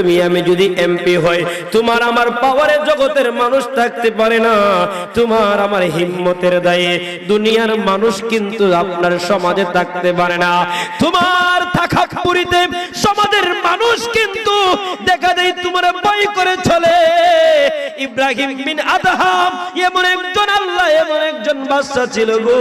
তুমি আমি যদি এমপি হই তোমার আমার পাওয়ারে জগতের মানুষ থাকতে পারে না। তোমার আমার হিম্মতের দায়ে দুনিয়ার মানুষ কিন্তু আপনার সমাজে থাকতে পারে না। তোমার থাকা পুরীতে সমাজের মানুষ কিন্তু দেখা দেয় তোমার ভয় করে চলে। ইব্রাহিম বিন আদহাম এমন একজন আল্লাহ, এমন একজন বাদশা ছিল গো।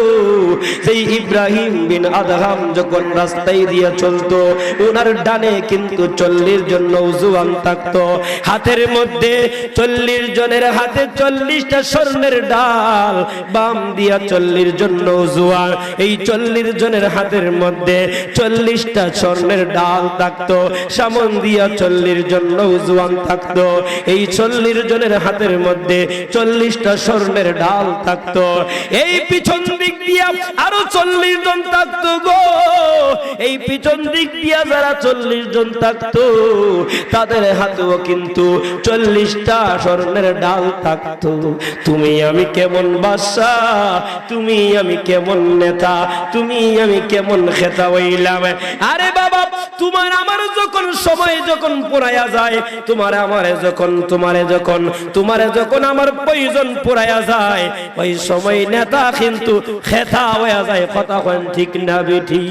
সেই ইব্রাহিম বিন আদহাম যখন রাস্তায় দিয়ে চলতো, ওনার ডানে কিন্তু চল্লিশ জন নৌজুয়ান থাকতো। হাতের মধ্যে চল্লিশ জনের হাতে চল্লিশটা স্বর্ণের ডাল, বাম দিয়া চল্লিশ জন নৌজুয়ান এই চল্লিশ জনের হাতের মধ্যে চল্লিশটা স্বর্ণের ডাল থাকতো, সামন দিয়া চল্লিশ জন নৌজুয়ান থাকতো। এই চল্লিশ জনের হাতের মধ্যে চল্লিশটা স্বর্ণের ডাল থাকতো। এই পিছন দিক দিয়া আরও চল্লিশ জন থাকতো গো। এই পিছন দিক দিয়া যারা চল্লিশ জন থাকতো, তাদের হাতেও কিন্তু চল্লিশটা স্বর্ণের ডাল থাকতো। তুমি আমি কেমন বাদশা, তুমি আমি কেমন নেতা, তুমি আমি কেমন খেতা হইলাম। আরে বাবা, তোমার আমার যখন সময় যখন পুরাইয়া যায়, তোমার আমারে যখন, তোমারে যখন তোমারে যখন আমার প্রয়োজন পুরাইয়া যায়, ওই সময় নেতা কিন্তু খেতা হইয়া যায়, কথা কন ঠিক না বেঠি?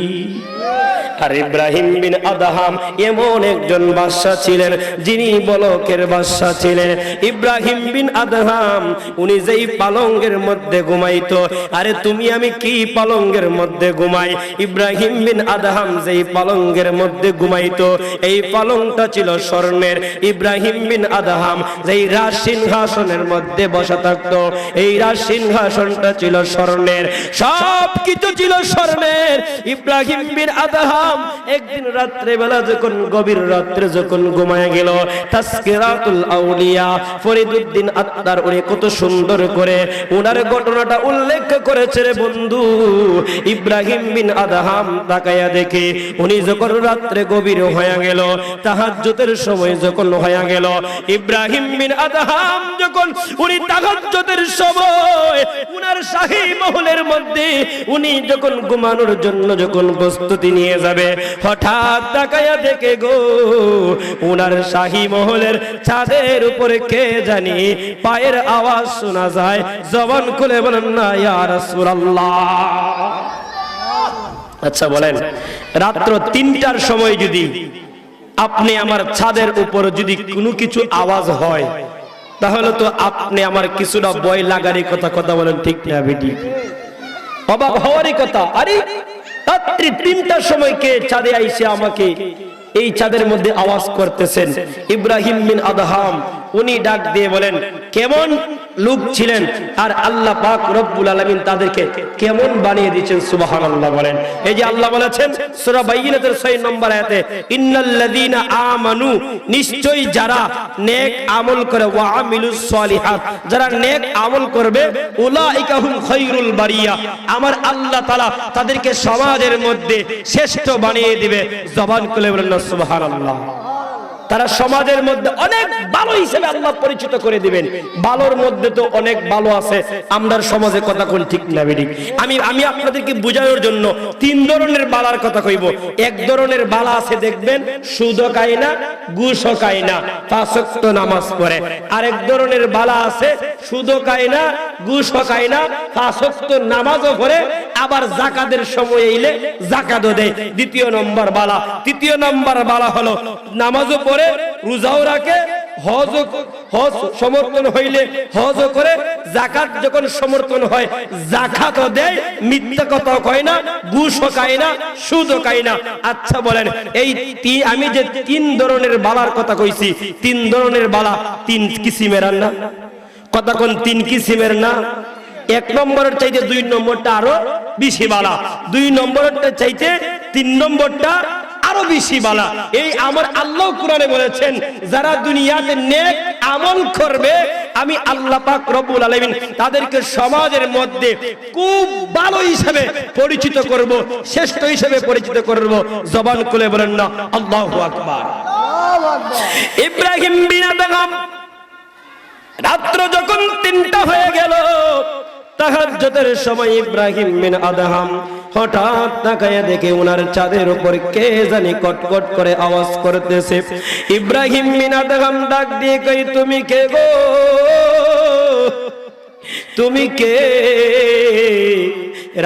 আর ইব্রাহিম বিন আদাহাম এমন একজন বাদশা ছিলেন, যিনি বলকের বাদশা ছিলেন। ইব্রাহিম বিন আদাহাম, উনি যেই পালঙ্গের মধ্যে ঘুমাইতো, আরে তুমি, আমি কি পালঙ্গের মধ্যে ঘুমাই? ইব্রাহিম বিন আদাহাম যেই পালঙ্গের মধ্যে ঘুমাইতো, এই পালংটা ছিল স্বর্ণের। ইব্রাহিম বিন আদাহাম, যেই রাজ সিংহাসনের মধ্যে বসা থাকতো, এই রাজ সিংহাসনটা ছিল স্বর্ণের। সব কিছু ছিল স্বর্ণের। ইব্রাহিম বিন আদাহাম একদিন রাত্রে বেলা যখন, গভীর রাত্রে যখন ঘুমায় গেল, তাসকিরাতুল আউলিয়া উনি কত সুন্দর করে উনার ঘটনাটা উল্লেখ করেছে রে বন্ধু। ইব্রাহিম বিন আদাহাম দেখে, উনি যখন রাত্রে গভীর হয়ে গেল, তাহাজ্জুদের সময় যখন হয়ে গেল ইব্রাহিম বিন আদাহাম যখন উনি সময় উনার শাহী মহলের মধ্যে উনি যখন ঘুমানোর জন্য যখন প্রস্তুতি নিয়ে যাবে, হঠাৎ তাকায়া দেখে গো, উনার শাহী মহলের ছাদের উপরে কে জানি পায়ের আওয়াজ শোনা যায়, জবান খুলে বলেন, না আচ্ছা বলেন, রাত্র তিনটার সময় যদি আপনি আমার ছাদের উপর যদি কোনো কিছু আওয়াজ হয়, তাহলে তো আপনি আমার কিছুটা বয় লাগারই কথা কথা বলেন ঠিক না, বেটি? অবাক হওয়ারই কথা। আরে, রাত্রি তিনটার সময় কে চাঁদে আইসে আমাকে এই চাঁদের মধ্যে আওয়াজ করতেছেন? ইব্রাহিম বিন আদহাম উনি ডাক দিয়ে বলেন, কেমন লোক ছিলেন? আর আল্লাহ পাক রব্বুল আলামিন তাদেরকে কেমন বানিয়ে দিয়েছেন, সুবহানাল্লাহ বলেন। এই যে আল্লাহ বলেছেন, সূরা বাইয়িনাতের 6 নম্বর আয়াতে, ইন্নাল্লাযীনা আমানু নিশ্চয়ই যারা নেক আমল করে, ওয়া আমিলুস সলিহাত যারা নেক আমল করবে, উলাইকা হুম খায়রুল বারিয়া। আমার আল্লাহ তাআলা তাদেরকে সমাজের মধ্যে শ্রেষ্ঠ বানিয়ে দিবে। জবান খুলে বলেন সুবহানাল্লাহ। তারা সমাজের মধ্যে অনেক ভালো হিসেবে আল্লাহ পরিচিত করে দিবেন। ভালোর মধ্যে তো অনেক ভালো আছে আমরা সমাজে কথা কোন ঠিক না বেডি আমি আমি আপনাদেরকে বোঝানোর জন্য তিন ধরনের বালার কথা কইব। এক ধরনের বালা আছে দেখবেন সুদ খায় না ঘুষ খায় না, পাঁচ ওয়াক্ত নামাজ পড়ে। আরেক ধরনের বালা আছে সুদ খায় না ঘুষ খায় না, পাঁচ ওয়াক্ত নামাজও পড়ে, আবার জাকাতের সময় এলে জাকাতও দেয়। দ্বিতীয় নম্বর বালা। তৃতীয় নম্বর বালা হলো, নামাজও পড়ে রোজাও রাখে, হজ হজ সমর্থন হইলে হজ করে জাকাত যখন সমর্থন হয় জাকাতও দেয়, মিথ্যা কথা কয় না, ঘুষও খায় না, সুদও খায় না। আচ্ছা বলেন, এই আমি যে তিন ধরনের বালার কথা কইছি, তিন ধরনের বালা তিন কিসিমের না? কথা কোন তিন কিসিমের না? এক নম্বরের চাইতে দুই নম্বরটা আরও বেশি বালা। দুই নম্বরটা চাইতে তিন নম্বরটা বেশি বালা। এই আমার আল্লাহ কোরআনে বলেছেন, যারা দুনিয়াতে নেক আমল করবে, আমি আল্লাহ পাক রব্বুল আলামিন তাদেরকে সমাজের মধ্যে খুব ভালো হিসেবে পরিচিত করব, শ্রেষ্ঠ হিসেবে পরিচিত করব। জবান খুলে বলেন না, আল্লাহু আকবার। ইব্রাহিম বিন আদম রাত্র যখন তিনটা হয়ে গেল, তাহাজ্জুদের সময় ইব্রাহিম বিন আদহাম হঠাৎ তাকায় দেখে ওনার চাঁদের উপর কে জানি কটকট করে আওয়াজ করতেছে। ইব্রাহিম মিনাদ আদহাম ডাক দিয়ে কই তুমি কে গো? তুমি কে?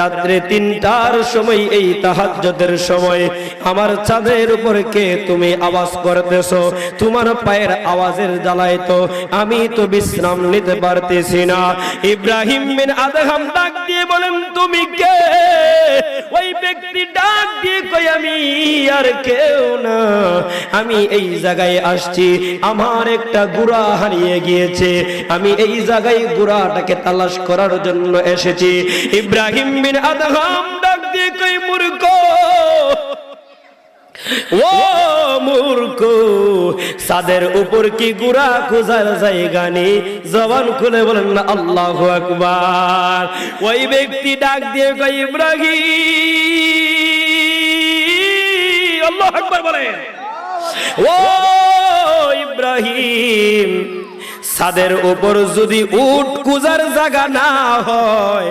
রাত্রে তিনটার সময় এই তাহাজ্জুদের সময় আমার চাঁদের উপর কে তুমি আওয়াজ করতেছো? তোমার পায়ের আওয়াজের জ্বালায় তো আমি তো বিশ্রাম নিতে পারতেছি না। ইব্রাহিম বিন আদহাম ডাক দিয়ে বলেন, তুমি কে? ওই ব্যক্তি ডাক দিয়ে কই আমি আর কেউ না। আমি এই জায়গায় আসছি, আমার একটা গুড়া হারিয়ে গিয়েছে। আমি এই জায়গায় গুড়াটাকে তালাশ করার জন্য এসেছি। ইব্রাহিম বিন আদহাম ডাক দিয়ে কই, মূর্খ! ও মূর্খ, সাদের উপর কি গুড়া খোঁজার জায়গা নেই? জবান খুলে বলেন না, আল্লাহ আকবার। ওই ব্যক্তি ডাক দিয়ে কই, ইব্রাহিম। আল্লাহ আকবার বলেন। ও ইব্রাহিম, সাদের উপর যদি উট কুজার জায়গা না হয়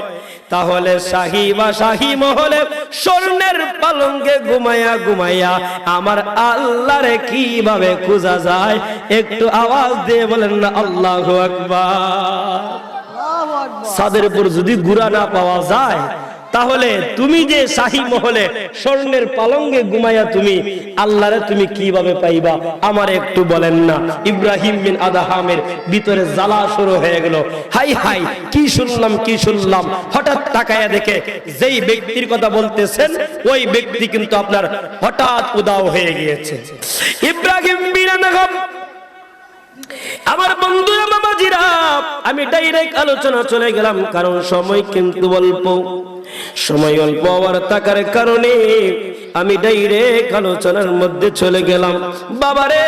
তাহলে শাহী বা শাহী মহলে স্বর্ণের পালঙ্গে ঘুমাইয়া ঘুমাইয়া আমার আল্লাহ আল্লাহরে কীভাবে খোঁজা যায়? একটু আওয়াজ দিয়ে বলেন না আল্লাহ আকবার। সাদের উপর যদি গুড়া না পাওয়া যায় তাহলে তুমি যে শাহী মহলে স্বর্ণের পালঙ্গে ঘুমাইয়া তুমি, আল্লাহরে তুমি কীভাবে পাইবা? আমার একটু বলেন না। ইব্রাহিম বিন আদাহামের ভিতরে জ্বালা শুরু হয়ে গেল। হাই হাই, কি শুনলাম কি শুনলাম? হঠাৎ তাকায়া দেখে যেই ব্যক্তির কথা বলতেছেন, ওই ব্যক্তি কিন্তু আপনার হঠাৎ উদাও হয়ে গিয়েছে। ইব্রাহিম বিন আদাহাম, আমার বন্ধুরা বাবাজিরা আমি ডাইরেক্ট আলোচনা চলে গেলাম, কারণ সময় কিন্তু অল্প। সময় অল্প হওয়ার থাকার কারণে আমি ডাইরেক্ট আলোচনার মধ্যে চলে গেলাম। বাবারে!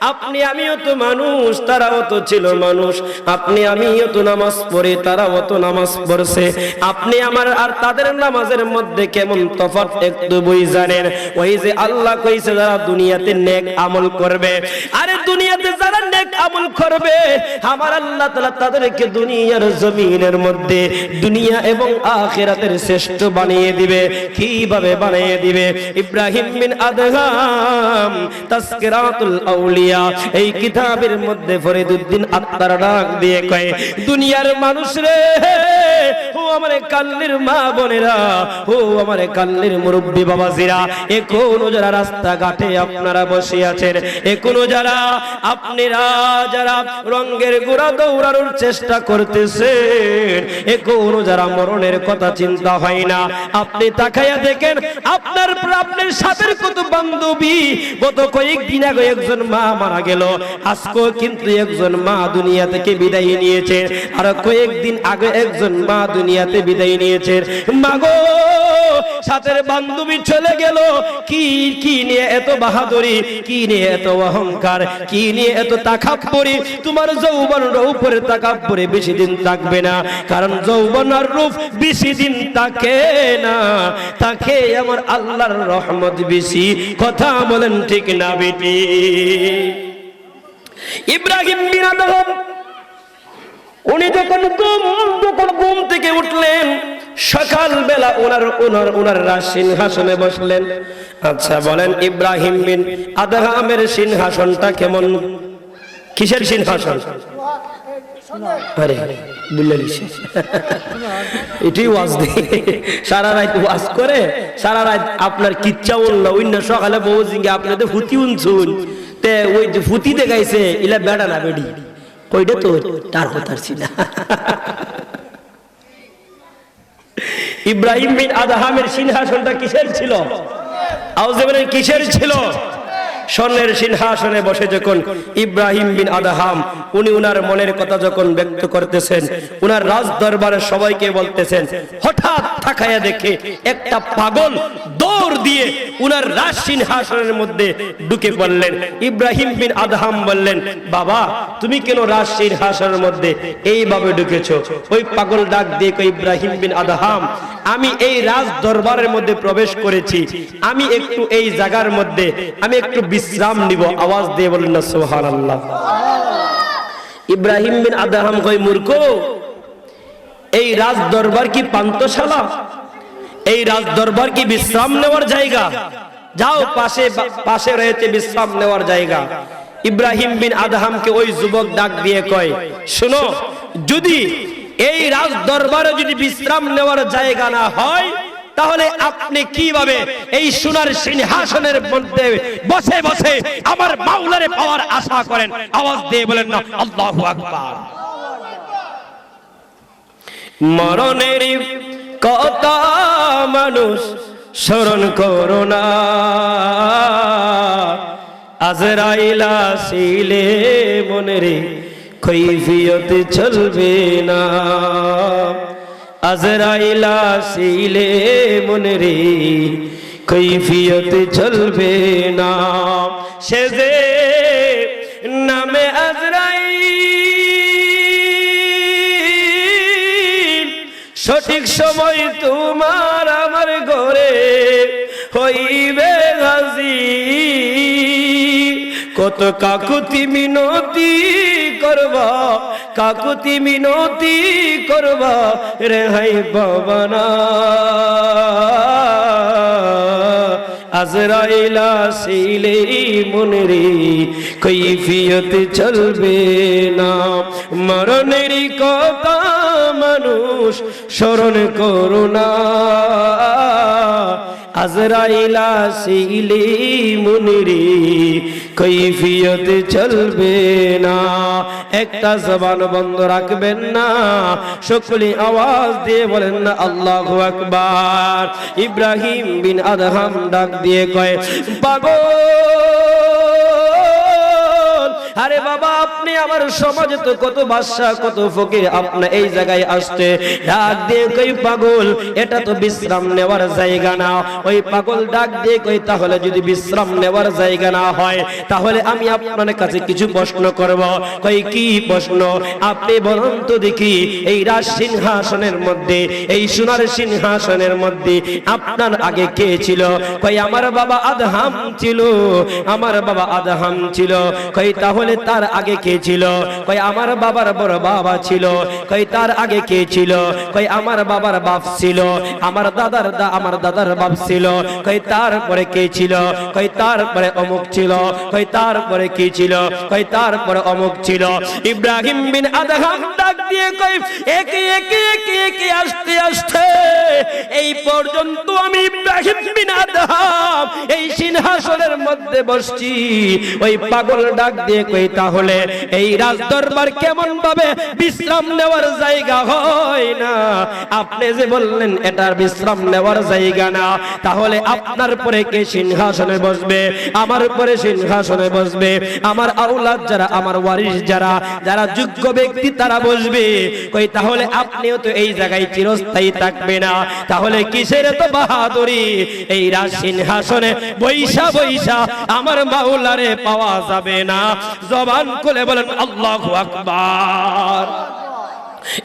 আপনি আমিও তো মানুষ, তারাও তো ছিল মানুষ। আপনি আমিও তো নামাজ পড়ি, তারাও তো নামাজ পড়ছে। আপনি আমার আর তাদের নামাজের মধ্যে কেমন তফাৎ একটু বই জানেন। ওই যে আল্লাহ কইছে, যারা দুনিয়াতে নেক আমল করবে। আরে দুনিয়াতে যারা নেক আমল করবে, আমার আল্লাহ তাআলা তাদেরকে দুনিয়ার জমিনের মধ্যে দুনিয়া এবং আখিরাতের শ্রেষ্ঠ বানিয়ে দিবে। কীভাবে বানিয়ে দিবে? ইব্রাহিম বিন আদহাম তাসকিরাতুল আউলিয়া এই কিতাবের মধ্যে ফরিদউদ্দিন আত্মার ডাক দিয়ে কয়, দুনিয়ার মানুষ রে ও আমার কাল্লির মা বোনেরা ও আমার কাল্লির মুরব্বী বাবাজিরা, এখনও যারা রাস্তাঘাটে আপনারা বসে আছেন, এখনও যারা আপনারা যারা রঙ্গের গোড়া দৌড়ানোর চেষ্টা করতেছেন, এখনও যারা মরণের কথা চিন্তা হয় না। আপনি তাকাইয়া দেখেন, আপনার আপনার সাথের কত বান্ধবী, গত কয়েকদিন আগে একজন মা মারা গেল। আজকেও কিন্তু একজন মা দুনিয়া থেকে বিদায় নিয়েছে। আর কয়েকদিন আগে একজন মা দুনিয়াতে বিদায় নিয়েছে। মাগো! সাথের বান্ধবী চলে গেল। কি কি নিয়ে এত বাহাদুরি, কি নিয়ে এত অহংকার, কি নিয়ে এত তাকাব্বরি? তোমার যৌবন উপরে তাকাব্বরি বেশি দিন থাকবে না। কারণ যৌবন আর রূপ বেশি দিন থাকে না। তাকে আমার আল্লাহর রহমত বেশি। কথা বলেন ঠিক না বেটি। ইব্রাহিম বিন উনি যখন ঘুম যখন ঘুম থেকে উঠলেন সকাল বেলা ওনার ওনার ওনার সিংহাসনে বসলেন। আচ্ছা বলেন ইব্রাহিম বিন আদহামের সিংহাসনটা কেমন? কিসের সিংহাসন? আরে বুঝলেন এটাই ওয়াজ সারা রাত ওয়াজ করে, সারা রাত আপনার কিচ্ছা উনল অন্য সকালে বউ জিঙ্গে, আপনাদের ফুতি উনছুন। তে ওই যে ফুতি দেখাইছে ইলা বেড়া না বেডি। কইটা তো তার হতারছি না ইব্রাহিম বিন আদহামের সিংহাসনটা কিসের ছিল? আউজেবের কিসের ছিল? স্বর্ণের সিংহাসনে বসে যখন ইব্রাহিম বিন আদাহাম, উনি উনার মনের কথা যখন ব্যক্ত করতেছেন, উনার রাজ দরবারে সবাইকে বলতেছেন, হঠাৎ থাকায়া দেখে একটা পাগল দৌড় দিয়ে উনার রাজ সিংহাসনের মধ্যে ঢুকে পড়লেন। ইব্রাহিম বিন আদহাম বললেন, বাবা, তুমি কেন রাজ সিংহাসনের মধ্যে এইভাবে ঢুকেছো? ওই পাগল ডাক দিয়ে কই ইব্রাহিম বিন আদহাম, আমি এই রাজ দরবারের মধ্যে প্রবেশ করেছি। আমি একটু এই জায়গার মধ্যে, আমি একটু বিশ্রাম নিব, আওয়াজ দিয়ে বলেন না সোহান আল্লাহ ইব্রাহিম বিন আদাহাম কই মূর্খ, এই রাজ দরবার কি পান্তশালা এই রাজ দরবার কি বিশ্রাম নেওয়ার জায়গা? যাও, পাশে পাশে রয়েছে বিশ্রাম নেওয়ার জায়গা। ইব্রাহিম বিন আদহামকে ওই যুবক ডাক দিয়ে কয়, শুনো, যদি এই রাজ দরবারে যদি বিশ্রাম নেওয়ার জায়গা না হয় তাহলে আপনি কীভাবে এই সোনার সিংহাসনের মধ্যে বসে বসে আমার মাওলারে পাওয়ার আশা করেন? আওয়াজ দিয়ে বলেন না, আল্লাহু আকবার। মরণের কথা মানুষ স্মরণ করো না। আজরাইলা শিলে মনেরে কৈফিয়ত চলবে না। আজরাইলা শিলে মনেরে, কৈফিয়ত চলবে না। সে যে নামে আজরাইল, সঠিক সময় তোমার আমার ঘরে হইবে হাজি কত কাকুতি মিনতি করবা? কাকুতি মিনতি করবা? রেহাই বাবানা। আজরাইলা শিলে মনেরে কৈফিয়ত চলবে না। মরণের কথা মানুষ স্মরণ করো না। আজরাইলা শিলে মুনিরি, কৈফিয়ত চলবে না। একটা জবান বন্ধ রাখবেন না, সকলে আওয়াজ দিয়ে বলেন না, আল্লাহ আকবার। ইব্রাহিম বিন আদহাম ডাক দিয়ে কয়, পাগল! আরে বাবা, আপনি আমার সমাজে তো কত বাদশা কত ফকির, আপনি এই জায়গায় আসতে ডাক দিয়ে কই পাগল? এটা তো বিশ্রাম নেওয়ার জায়গা না। ওই পাগল ডাক দিয়ে কই, তাহলে যদি বিশ্রাম নেওয়ার জায়গা না হয়, তাহলে আমি আপনার কাছে কিছু প্রশ্ন করব। কই, কি প্রশ্ন? আপনি বলুন তো দেখি, এই রাজ সিংহাসনের মধ্যে, এই সোনার সিংহাসনের মধ্যে আপনার আগে কে ছিল? কই, আমার বাবা আদহাম ছিল, আমার বাবা আদহাম ছিল। কই, তাহলে তার আগে কে ছিল? কই আমার বাবার বড় বাবা ছিল। কই তার আগে কে ছিল? কই আমার বাবার বাপ ছিল। আমার দাদার দা, আমার দাদার বাপ ছিল। কই তারপরে কে ছিল? কই তারপরে অমুক ছিল। কই তারপরে কি ছিল? কই তারপরে অমুক ছিল। ইব্রাহিম বিন আদহাম ডাক দিয়ে কই একে একে একে একে আসতে আসতে, এই পর্যন্ত আমি ইব্রাহিম বিন আদহাম এই সিংহাসনের মধ্যে বসছি। ওই পাগল ডাক দিয়ে কই তাহলে এই রাজ দরবার কেমন ভাবে বিশ্রাম নেওয়ার জায়গা হয় না? আপনি যে বললেন এটার বিশ্রাম নেওয়ার জায়গা না, তাহলে আপনার পরে কে সিংহাসনে বসবে? আমার পরে সিংহাসনে বসবে। আমার আউলাদ যারা, আমার ওয়ারিস যারা যারা যোগ্য ব্যক্তি তারা বসবে। কই, তাহলে আপনিও তো এই জায়গায় চিরস্থায়ী থাকবে না। তাহলে কিসের তো বাহাদুরি? এই রাজ সিংহাসনে বৈশা বৈশা আমার মাওলারে পাওয়া যাবে না। জবান খুলে বলেন আল্লাহু আকবার।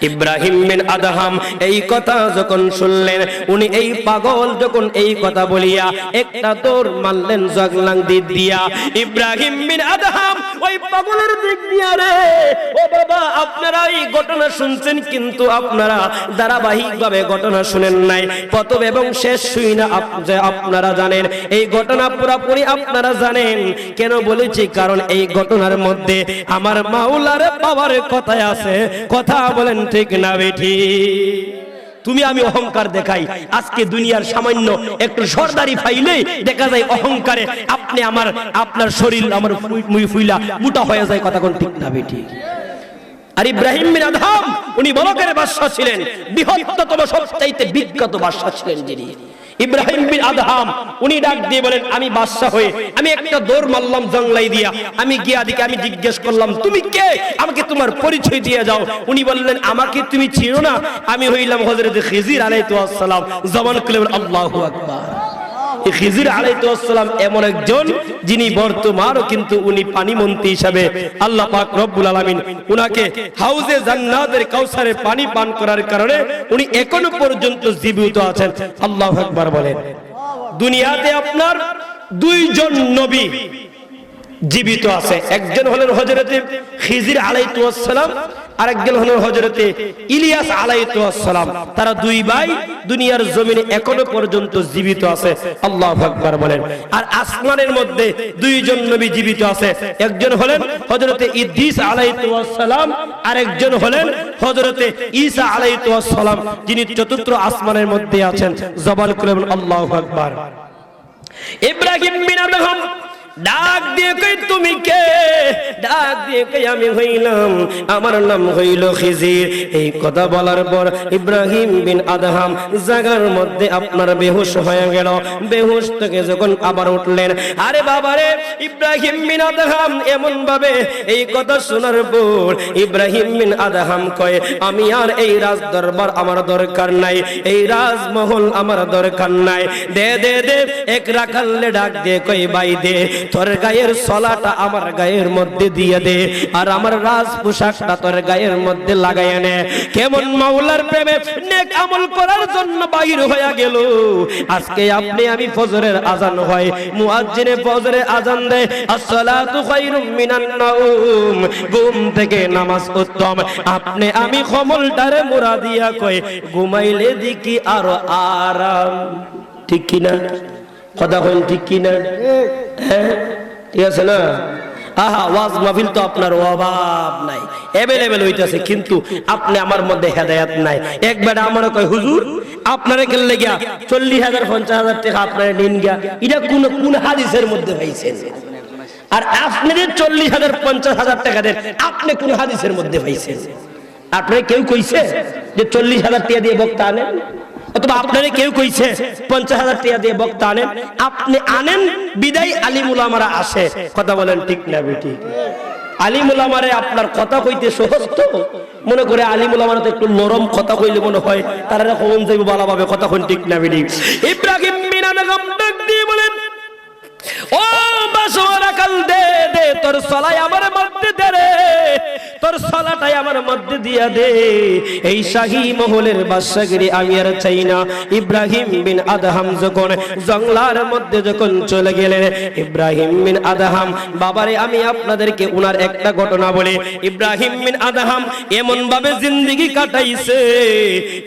ইব্রাহিম বিন আদহাম এই কথা যখন শুনলেন, উনি এই পাগল যখন এই কথা বলিয়া একটা দৌড় মারলেন জগলাং দিক দিয়া। ইব্রাহিম বিন আদহাম, ওই পাগলের দিক দিয়া রে। ও বাবা, আপনারা এই ঘটনা শুনছেন কিন্তু আপনারা ধারাবাহিকভাবে ঘটনা শুনেন নাই। প্রথম এবং শেষ শুই না যে আপনারা জানেন। এই ঘটনা পুরাপুরি আপনারা জানেন। কেন বলেছি? কারণ এই ঘটনার মধ্যে আমার মাওলার পাওয়ার কথায় আছে। কথা বলেন, ঠিক না বেঠি তুমি আমি অহংকার দেখাই। আজকে দুনিয়ার সামান্য একটু সর্দারি ফাইলে দেখা যায় অহংকারে আপনি আমার, আপনার শরীর আমার মুই ফুইলা মোটা হয়ে যায়, কথা কোন ঠিক না বেঠি আর ইব্রাহিম বিন আদহাম, উনি বলকের বাদশা ছিলেন, বৃহত্তম, সবচাইতে বিখ্যাত বাদশা ছিলেন যিনি। ইব্রাহিম বিন আদহাম, উনি ডাক দিয়ে বলেন, আমি বাদশা হয়ে, আমি একটা দৌড় মারলাম জংলাই দিয়া। আমি গিয়া দিকে আমি জিজ্ঞেস করলাম, তুমি কে? আমাকে তোমার পরিচয় দিয়ে যাও। উনি বললেন, আমাকে তুমি চিনো না। আমি হইলাম হযরত খিজির আলাইহিস সালাম, জবান খুলে আল্লাহু আকবার। খিজির এমন একজন যিনি বর্তমানও কিন্তু উনি হিসাবে আল্লাহ পাক রব্বুল আলামিন উনাকে হাউজে জান্নাতের কাউসারে পানি পান করার কারণে উনি এখনও পর্যন্ত জীবিত আছেন। আল্লাহু আকবার বলেন। দুনিয়াতে আপনার দুইজন নবী জীবিত আছে। একজন হলেন হযরত খিজির আলাইহিসসালাম আরেকজন হলেন হজরতে ইলিয়াস আলাইসালাম তারা দুই ভাই দুনিয়ার জমিনে এখনও পর্যন্ত জীবিত আছে। আল্লাহ আকবার বলেন। আর আসমানের মধ্যে দুইজন নবী জীবিত আছে। একজন হলেন হজরতে ইদ্রিস আলাইসালাম আর একজন হলেন হজরতে ঈসা আলাইসালাম যিনি চতুর্থ আসমানের মধ্যে আছেন। জবান করে আল্লাহ আকবার। ইব্রাহিম বিন আদম ডাক দিয়ে কই, তুমি কে? ডাক দিয়ে কই, আমি হইলাম, আমার নাম হইল খিজির। এই কথা বলার পর ইব্রাহিম বিন আদহাম জাগার মধ্যে আপনার বেহুশ হয়ে গেল। বেহুশ থেকে যখন আবার উঠলেন, আরে বাবারে ইব্রাহিম বিন আদহাম, এমন ভাবে? এই কথা শোনার পর ইব্রাহিম বিন আদহাম কয়, আমি আর এই রাজ দরবার আমার দরকার নাই, এই রাজমহল আমার দরকার নাই। দে দে দে। এক রাখালে ডাক দিয়ে কই বাই দে। তোর গায়ের সলাটা আমার গায়ের মধ্যে দিয়ে দে, আর আমার রাজ পোশাকটা তোর গায়ের মধ্যে লাগাইয়া নে কেমন মাওলার প্রেমে নেক আমল করার জন্য বাহির হয়ে গেল। আজকে আপনি আমি ফজরের আজান হয়, মুয়াজ্জিনে ফজরে আজান দেয় আসসালাতু খায়রুম মিনান নাউম ঘুম থেকে নামাজ উত্তম। আপনি আমি কমলটারে মুরা দিয়া কই, ঘুমাইলে দিকি আরও আরাম, ঠিক কিনা? কথা কইন ঠিক কিনা? হ্যাঁ? ঠিক আছে না? আহা, ওয়াজ মাহফিল তো আপনার অভাব নাই। অ্যাভেলেবেল হইতাছে, কিন্তু আপনি আমার মধ্যে হেদায়াত নাই। একবার আমার কয়, হুজুর, আপনারে গেলে গিয়া চল্লিশ হাজার, পঞ্চাশ হাজার টাকা আপনারা নিন গিয়া। এটা কোন কোন হাদিসের মধ্যে পাইছেন আর আপনাদের চল্লিশ হাজার, পঞ্চাশ হাজার টাকা দেন, আপনি কোন হাদিসের মধ্যে পাইছেন আপনার কেউ কইছে যে চল্লিশ হাজার টাকা দিয়ে বক্তা আনেন? অথবা আপনারে কেউ কইছে, পঞ্চাশ হাজার টাকা দিয়ে বক্তা আনেন, আপনি আনেন, বিদায় আলিমুল আমারা আসে। কথা বলেন ঠিক না বেটি? আলিমুল আমারে আপনার কথা কইতে সহজ তো? মনে করে আলিমুল আমার তো একটু নরম কথা কইলে মনে হয়, তারা কখন যাইব বলা পাবে কথা কোন ঠিক না বেটি? ইব্রাহিম মিনা বেগম ডাক দিয়ে বলেন, ও বাসরা কাল দে দে, তোর সলাই আমার মধ্যে দে রে। তোর সলাটাই আমার মধ্যে দিয়া দে। এই শাহী মহলের বাদশাগিরি আমি আর চাই না ইব্রাহিম বিন আদহাম যখন জঙ্গলার মধ্যে যখন চলে গেলেন, ইব্রাহিম বিন আদহাম, বাবারে, আমি আপনাদেরকে উনার একটা ঘটনা বলে। ইব্রাহিম বিন আদহাম এমন ভাবে জিন্দেগি কাটাইছে।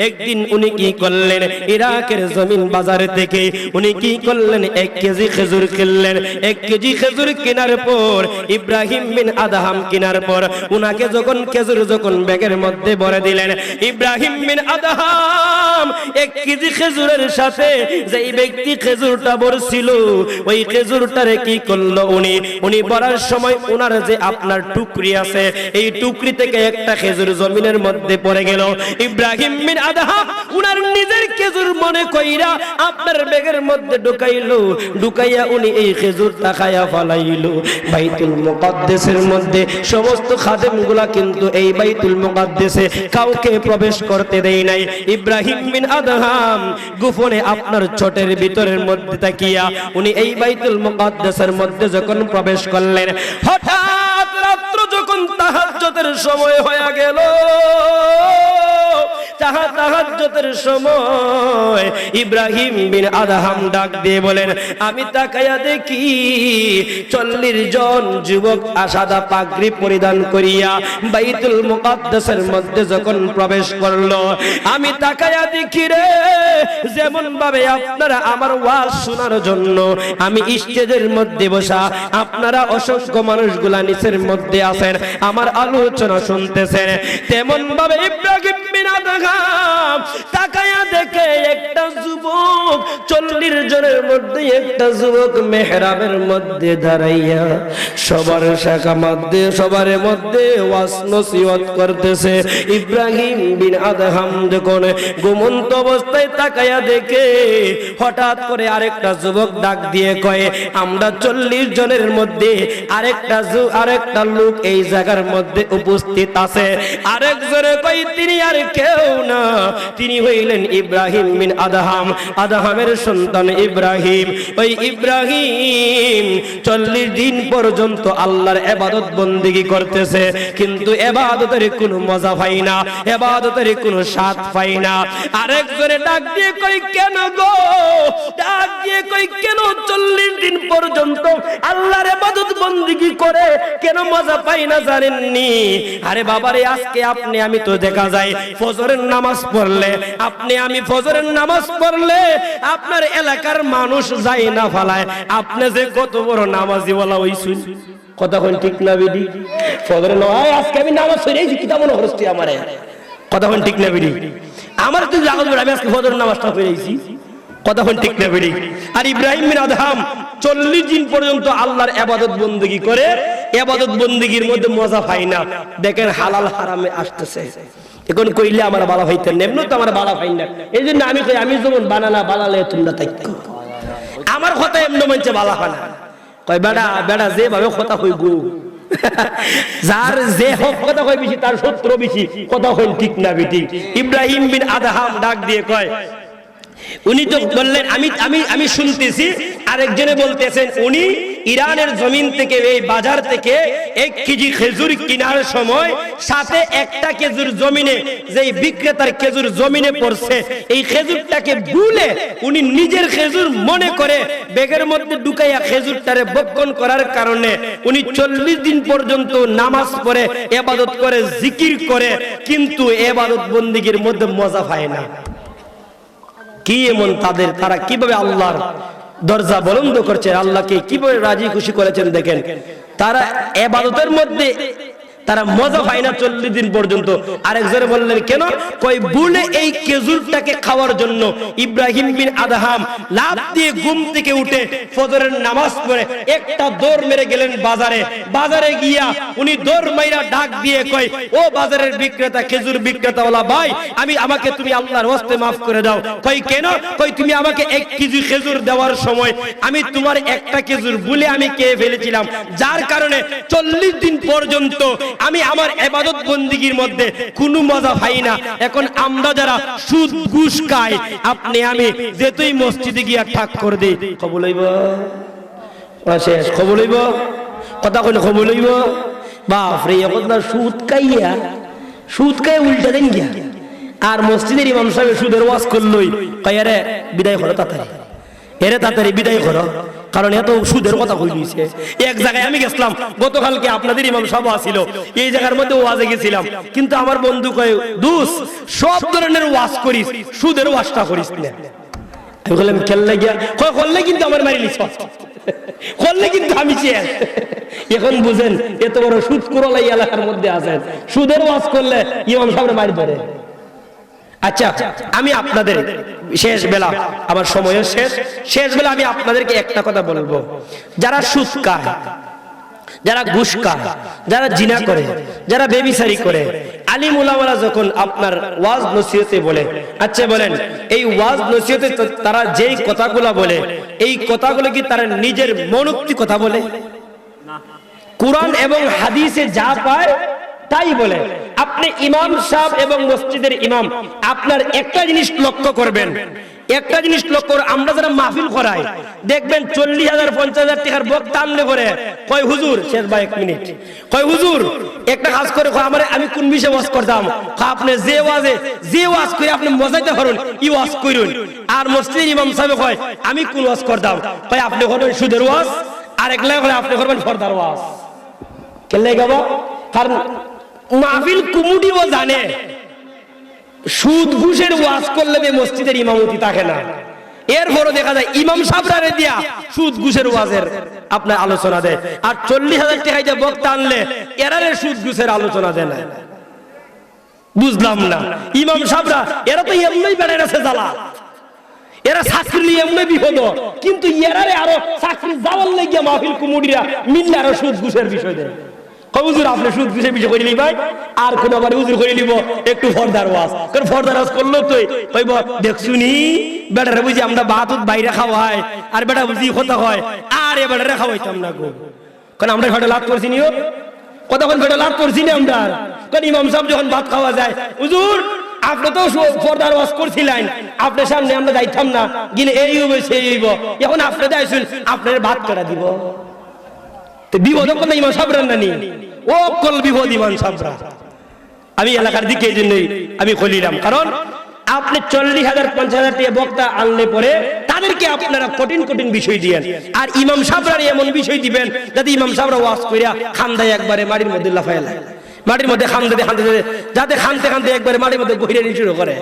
একদিন উনি কি করলেন? ইরাকের জমিন বাজার থেকে উনি কি করলেন? এক কেজি খেজুর কিনলেন। এক কেজি খেজুর কেনার পর, ইব্রাহিম বিন আদহাম কেনার পর উনাকে যখন খেজুর যখন ব্যাগের মধ্যে ভরে দিলেন, ইব্রাহিম বিন আদহাম এক কেজি খেজুরের সাথে যেই ব্যক্তি খেজুরটা ভরছিল, ওই খেজুরটারে কি করল উনি? উনি ভরার সময় উনার যে আপনার টুকরি আছে, এই টুকরি থেকে একটা খেজুর জমিনের মধ্যে পড়ে গেল। ইব্রাহিম বিন আদহাম উনার নিজের খেজুর মনে কইরা আপনার ব্যাগের মধ্যে ঢুকাইলো, ঢুকাইয়া উনি এই খেজুরটা খায়া ফালাইলো। বাইতুল মুকাদ্দাসের মধ্যে সমস্ত খাদেমগুলা কিন্তু এই বাইতুল মুকাদ্দেসে কাউকে প্রবেশ করতে দেই নাই। ইব্রাহিম বিন আদহাম গোপনে আপনার ছোটের ভিতরের মধ্যে তাকিয়া উনি এই বাইতুল মুকাদ্দেসের মধ্যে যখন প্রবেশ করলেন, হঠাৎ রাত্র যখন তাহাজ্জুদের সময় হয়ে গেল সময় ইব্রাহিম বিন ডাক দিয়ে বলেন, আমি দেখি চল্লিশ জন যুবক আসাদা পাগড়ি পরিধান করিয়া বাইতুল মুকাদ্দাসের মধ্যে যখন প্রবেশ করল, আমি তাকায়া দেখি রে, যেমন ভাবে আপনারা আমার ওয়াজ শোনার জন্য আমি স্টেজের মধ্যে বসা, আপনারা অসংখ্য মানুষগুলা নিচের মধ্যে আছেন আমার আলোচনা শুনতেছেন। তেমন ভাবে ইব্রাহিম বিনা দেখা তাকায়া দেখে একটা যুবক চল্লিশ জনের মধ্যে একটা যুবক মেহরাবের মধ্যে দাঁড়াইয়া সবার শাখা মধ্যে সবার মধ্যে করতেছে। ইব্রাহিম বিন আদহাম অবস্থায় দেখে, হঠাৎ করে আরেকটা যুবক ডাক দিয়ে কয়ে, আমরা চল্লিশ জনের মধ্যে আরেকটা আরেকটা লোক এই জায়গার মধ্যে উপস্থিত আছে। আরেক জনে কই তিনি আর কেউ না। তিনি হইলেন ইব্রাহিম বিন আদাহাম। আদাহামের সন্তান ইব্রাহিম ওই ইব্রাহিম চল্লিশ দিন পর্যন্ত আল্লাহর এবাদত বন্দিগি করতেছে, কিন্তু এবাদতের কোনো মজা পাই না, এবাদতের কোনো স্বাদ পাই না। আরেকজনে ডাক দিয়ে কই কেন গো? ডাক দিয়ে কই কেন চল্লিশ দিন পর্যন্ত আল্লাহর এবাদত বন্দিগি করে? কেন মজা পাই না জানেননি? আরে বাবারে, আজকে আপনি, আমি তো দেখা যায় ফজরের নামাজ পড়লে, আপনি, আমি ফজরের নামাজ পড়লে আপনার এলাকার মানুষ যায় না ফালায়, আপনি যে কত বড় নামাজি বলা হইছুন। কথা কোন ঠিক না বিডি? ফজরে নয় আজকে আমি নামাজ পড়েছি কিতা মনে হরস্তি আমারে? কথা কোন ঠিক না বিডি? আমার তুই লাগল আমি আজকে ফজরের নামাজটা পড়েছি কথা কোন ঠিক না বিডি? আর ইব্রাহিম বিন আদহাম চল্লিশ দিন পর্যন্ত আল্লাহর আবাদত বন্দী করে আবাদত বন্দীগীর মধ্যে মজা পাই না। দেখেন হালাল হারামে আসতেছে। এখন কইলে আমার বালা ভাইতেন এমনি তো আমার বালা ভাই না। এই জন্য আমি কই, আমি যেমন বানালা বানালে তোমরা তাই আমার কথা এমনি মঞ্চে বালা হয় না। কয়, বেড়া বেড়া, যেভাবে কথা হই গো যার যে হক কথা কয় বেশি, তার শত্রু বেশি, কথা হইল ঠিক না বেটি। ইব্রাহিম বিন আদহাম ডাক দিয়ে কয়, উনি তো বললেন, আমি আমি আমি শুনতেছি, আরেকজনে বলতেছেন, উনি ইরানের জমিন থেকে, এই বাজার থেকে এক কেজি খেজুর কেনার সময় সাথে একটা খেজুর জমিনে, যেই বিক্রেতার খেজুর জমিনে পড়ছে, এই খেজুরটাকে ভুলে উনি নিজের খেজুর মনে করে ব্যাগের মধ্যে ঢুকাইয়া খেজুরটারে বক্ষণ করার কারণে উনি চল্লিশ দিন পর্যন্ত নামাজ পড়ে, এবাদত করে, জিকির করে, কিন্তু এবাদত বন্দিগির মধ্যে মজা পায় না। কি এমন তাদের? তারা কীভাবে আল্লাহর দরজা বলন্দ করছে। আল্লাহকে কীভাবে রাজি খুশি করেছেন দেখেন? তারা এবাদতের মধ্যে তারা মজা পায় না চল্লিশ দিন পর্যন্ত। আরেকজনে বললেন, কেন? কই বুলে এই খেজুরটাকে খাওয়ার জন্য ইব্রাহিম বিন আদহাম লাভ দিয়ে ঘুম থেকে উঠে ফজরের নামাজ পড়ে। একটা দৌড় মেরে গেলেন বাজারে। বাজারে গিয়া উনি দৌড় মাইরা ডাক দিয়ে কই ও বাজারের বিক্রেতা, খেজুর বিক্রেতা ওলা ভাই, আমি আমাকে তুমি আল্লাহর হস্তে মাফ করে দাও। কই কেন? কই তুমি আমাকে এক কেজি খেজুর দেওয়ার সময় আমি তোমার একটা খেজুর বলে আমি খেয়ে ফেলেছিলাম। যার কারণে চল্লিশ দিন পর্যন্ত আমি আমার এবাদত বন্দিগির মধ্যে কোনো মজা পাই না। এখন আমরা যারা সুদ, ঘুষ খাই, আপনি, আমি, যেতেই মসজিদে গিয়া ঠাক করে দিই। খবর লইব? শেষ, খবর লইব? কথা কইলে খবর লইব? বাপরে এখন না সুদ খাইয়া সুদ খাই, উল্টা দেন গিয়া। আর মসজিদের ইমাম সাহেব সুদের ওয়াজ করলই। কয়ারে বিদায় করো, তাড়াতাড়ি। এরে, তাড়াতাড়ি, বিদায় করো। কারণ এত সুদের কথা কই নিছে এক জায়গায় আমি গেছিলাম, গতকালকে আপনাদের ইমাম সভা ছিল এই জায়গার মধ্যে ওয়াজে গেছিলাম। কিন্তু আমার বন্ধু কয়, দুস, সব ধরনের ওয়াজ করিস, সুদের ওয়াজটা করিস বললাম খেললে গিয়া। করলে কিন্তু আমার মারি নিছ করলে কিন্তু আমি এখন বুঝেন, এত বড় সুদ করলাই এলাকার মধ্যে আছেন সুদের ওয়াজ করলে ইমাম সাহেব মারি ধরে। আচ্ছা আমি আপনাদের শেষ বেলা আমার সময়ের শেষ। শেষ বেলা আমি আপনাদেরকে একটা কথা বলব। যারা সুদ খায় যারা ঘুষ খায় যারা জিনা করে যারা বেবিসারি করে আলিম উলামারা যখন আপনার ওয়াজ নসিহতে বলে আচ্ছা বলেন এই ওয়াজ নসিহতে তারা যেই কথাগুলো বলে এই কথাগুলো কি তারা নিজের মনোক্তি কথা বলে? কোরআন এবং হাদিসে যা পায় তাই বলে। আপনি ইমাম সাহেব এবং মসজিদের ইমাম, আপনার একটা জিনিস লক্ষ্য করবেন। একটা জিনিস লক্ষ্য আমরা যারা মাহফিল করাই, দেখবেন চল্লিশ হাজার, পঞ্চাশ হাজার টাকার বক টানলে করে কয়, হুজুর, শেষ বা এক মিনিট। কয়, হুজুর, একটা কাজ করে আমার আমি কোন বিষয়ে ওয়াজ করতাম? আপনি যে ওয়াজে, যে ওয়াজ করে আপনি মজাইতে পারুন ই ওয়াজ করুন। আর মসজিদের ইমাম সাহেব কয়, আমি কোন ওয়াজ করতাম? কয়, আপনি করবেন সুদের ওয়াজ, আর একলা করে আপনি করবেন ফর্দার ওয়াজ। কেলে গাব কারণ মাহফিল কুমুটিও জানে। সুদ ঘুষের ওয়াজ করলে মসজিদের ইমামতি থাকে না। এরপরও দেখা যায় ইমাম সাবরারে দিয়া সুদ ঘুষের ওয়াজের আপনার আলোচনা দেয়। আর চল্লিশ হাজার টাকায় যে বক্তা আনলে এরারে সুদ ঘুষের আলোচনা দেয় না। বুঝলাম না। ইমাম সাবরা এরা তো এমনি বেড়ে গেছে জ্বালা। এরা চাকরি নিয়ে এমনি বিপদ। কিন্তু এরারে আরও চাকরি যাওয়ার লেগে মাহফিল কুমুডিরা মিললে আরও সুদ ঘুষের বিষয় দেয়। করে করে একটু ফর্দার ফর্দার করল বুঝি কতক্ষণ আমরা? যখন ভাত খাওয়া যায় আপনার সামনে আমরা যাইতাম না, গিলে এই এখন আপনার ভাত কেটা দিব। বিপদ কোন ইমান সাবরান নানি ও অকল বিপদ ইমান সাবরা। আমি এলাকার দিকে আমি খলিলাম। কারণ আপনি চল্লিশ হাজার, পঞ্চাশ হাজার টাকা বক্তা আনলে পরে তাদেরকে আপনারা কঠিন কঠিন বিষয় দিয়েন। আর ইমাম সাবরার এমন বিষয় দিবেন যাতে ইমাম সাবরা ওয়াজ করিয়া খান্দায় একবারে মাটির মধ্যে লাফায় লাগে মাটির মধ্যে খান দিতে খানতে যাতে খানতে খানতে একবারে মাটির মধ্যে গহিরে নিয়ে শুরু করে।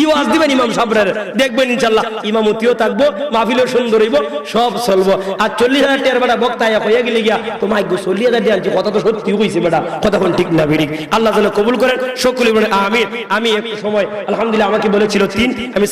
ই ওয়াজ দিবেন ইমাম সাবরার দেখবেন ইনশাল্লাহ ইমামতিও থাকব, মাহফিলও সুন্দর হইব, সব চলবো। আর চল্লিশ হাজার টাকার বেটা বক্তা হয়ে গেলে গিয়া তো মাইক চল্লিশ হাজার টাকা কথা তো সত্যি হয়েছে বেটা কথা কোন ঠিক না বেরিক আল্লাহ যেন কবুল করেন, সকলে বলে আমি আমি এক সময়, আলহামদুলিল্লাহ, আমাকে বলেছিল তিন, আমি